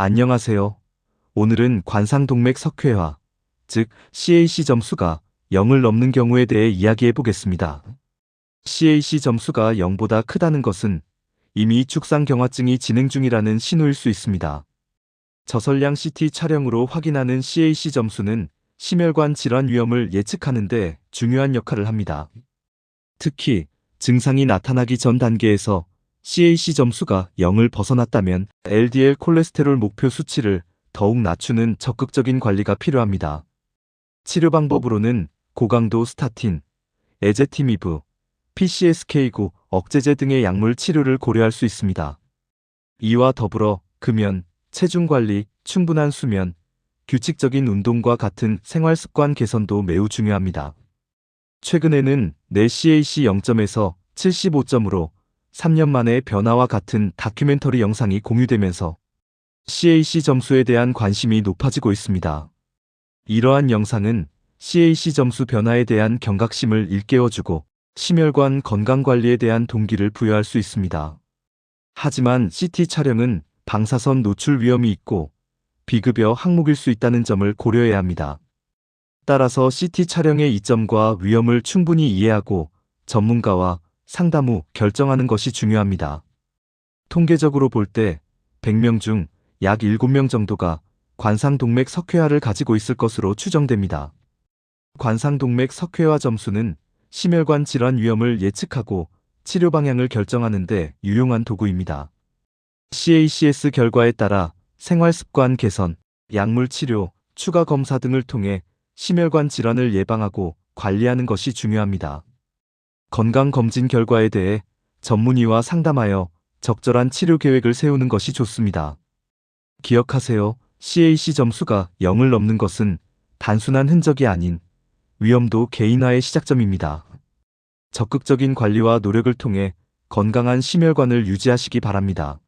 안녕하세요. 오늘은 관상동맥 석회화, 즉 CAC 점수가 0을 넘는 경우에 대해 이야기해 보겠습니다. CAC 점수가 0보다 크다는 것은 이미 축상경화증이 진행 중이라는 신호일 수 있습니다. 저설량 CT 촬영으로 확인하는 CAC 점수는 심혈관 질환 위험을 예측하는데 중요한 역할을 합니다. 특히 증상이 나타나기 전 단계에서 CAC 점수가 0을 벗어났다면 LDL 콜레스테롤 목표 수치를 더욱 낮추는 적극적인 관리가 필요합니다. 치료 방법으로는 고강도 스타틴, 에제티미브, PCSK9 억제제 등의 약물 치료를 고려할 수 있습니다. 이와 더불어 금연, 체중 관리, 충분한 수면, 규칙적인 운동과 같은 생활 습관 개선도 매우 중요합니다. 최근에는 내 CAC 0점에서 75점으로 3년 만의 변화와 같은 다큐멘터리 영상이 공유되면서 CAC 점수에 대한 관심이 높아지고 있습니다. 이러한 영상은 CAC 점수 변화에 대한 경각심을 일깨워주고 심혈관 건강 관리에 대한 동기를 부여할 수 있습니다. 하지만 CT 촬영은 방사선 노출 위험이 있고 비급여 항목일 수 있다는 점을 고려해야 합니다. 따라서 CT 촬영의 이점과 위험을 충분히 이해하고 전문가와 상담 후 결정하는 것이 중요합니다. 통계적으로 볼 때 100명 중 약 7명 정도가 관상동맥 석회화를 가지고 있을 것으로 추정됩니다. 관상동맥 석회화 점수는 심혈관 질환 위험을 예측하고 치료 방향을 결정하는데 유용한 도구입니다. CACS 결과에 따라 생활 습관 개선, 약물 치료, 추가 검사 등을 통해 심혈관 질환을 예방하고 관리하는 것이 중요합니다. 건강검진 결과에 대해 전문의와 상담하여 적절한 치료 계획을 세우는 것이 좋습니다. 기억하세요. CAC 점수가 0을 넘는 것은 단순한 흔적이 아닌 위험도 개인화의 시작점입니다. 적극적인 관리와 노력을 통해 건강한 심혈관을 유지하시기 바랍니다.